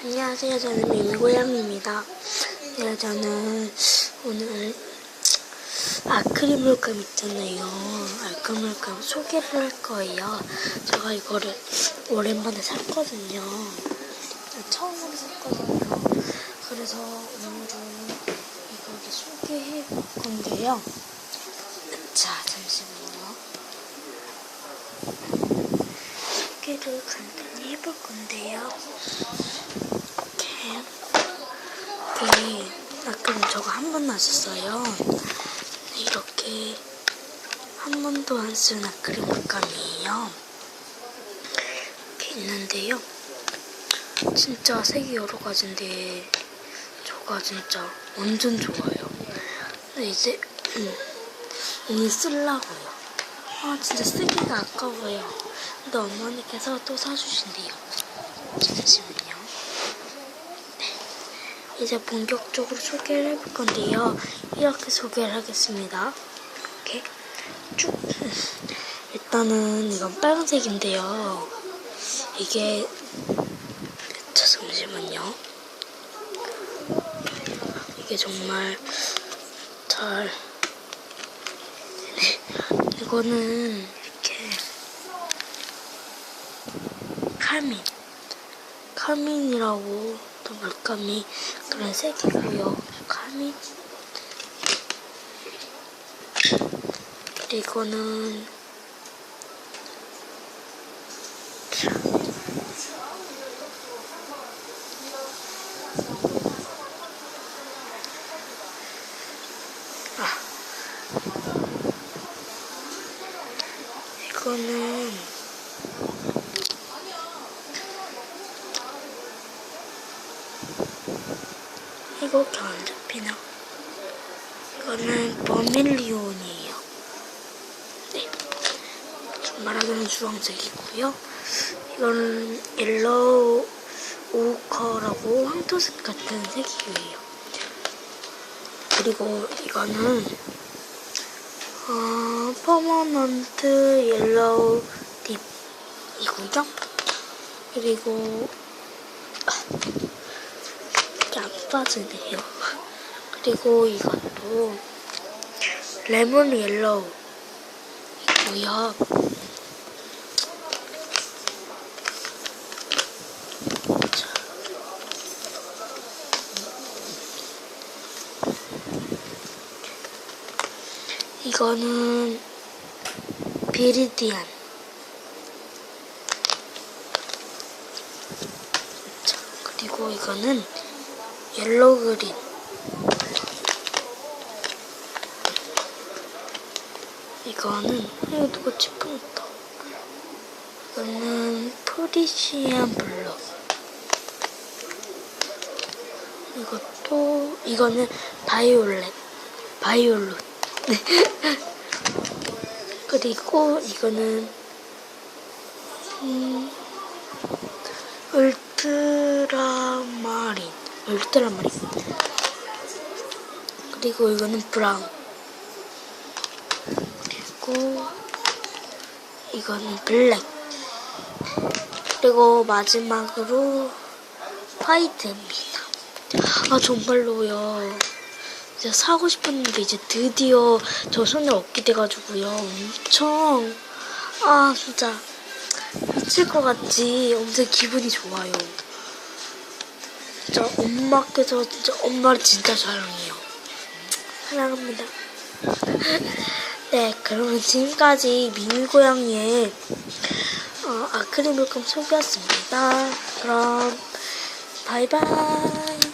안녕하세요. 저는 민고양입니다. 네, 저는 오늘 아크릴 물감 있잖아요. 아크릴 물감 소개를 할 거예요. 제가 이거를 오랜만에 샀거든요. 처음으로 샀거든요. 그래서 오늘은 이거를 소개해 볼 건데요. 자, 잠시만요. 소개를 간단히 해볼 건데요. 이렇게 이게 아까는 저거 한 번만 썼어요. 이렇게 한 번도 안 쓴 아크릴 물감이에요. 이렇게 있는데요. 진짜 색이 여러 가지인데 저가 진짜 완전 좋아요. 근데 이제 음, 오늘 쓰려고요. 아 진짜 쓰기가 아까워요. 근데 어머니께서 또 사주신대요. 잠시만요. 이제 본격적으로 소개를 해볼 건데요. 이렇게 소개를 하겠습니다. 이렇게 쭉. 일단은 이건 빨간색인데요. 이게 자, 잠시만요. 이게 정말 잘 네. 이거는 이렇게 카민. 카민이라고 또 물감이 그런 색이고요. 카민. 그리고는 아. 이거는 이거 안 잡히나? 이거는 버밀리온이에요. 네. 말하자면 주황색이고요. 이거는 옐로우 오커라고 황토색 같은 색이에요. 그리고 이거는 어, 퍼머넌트 옐로우 딥이고요. 그리고 빠지네요. 그리고 이것도 레몬 옐로우 이고요. 자. 이거는 비리디안. 자, 그리고 이거는 옐로우 그린. 이거는 이거 누가 집어넣었다. 이거는 프리시안 블루. 이것도 이거는 바이올렛. 바이올렛. 네. 그리고 이거는 음, 울트라마린. 울트라마린. 그리고 이거는 브라운. 그리고 이거는 블랙. 그리고 마지막으로 화이트입니다. 아 정말로요. 진짜 사고 싶었는데 이제 드디어 저 손에 얻게 돼가지고요. 엄청 아 진짜 미칠 것 같지. 엄청 기분이 좋아요. 진짜 엄마께서 진짜 엄마를 진짜 사랑해요. 사랑합니다. 네, 그러면 지금까지 미니 고양이의 어, 아크릴 물감 소개였습니다. 그럼 바이바이.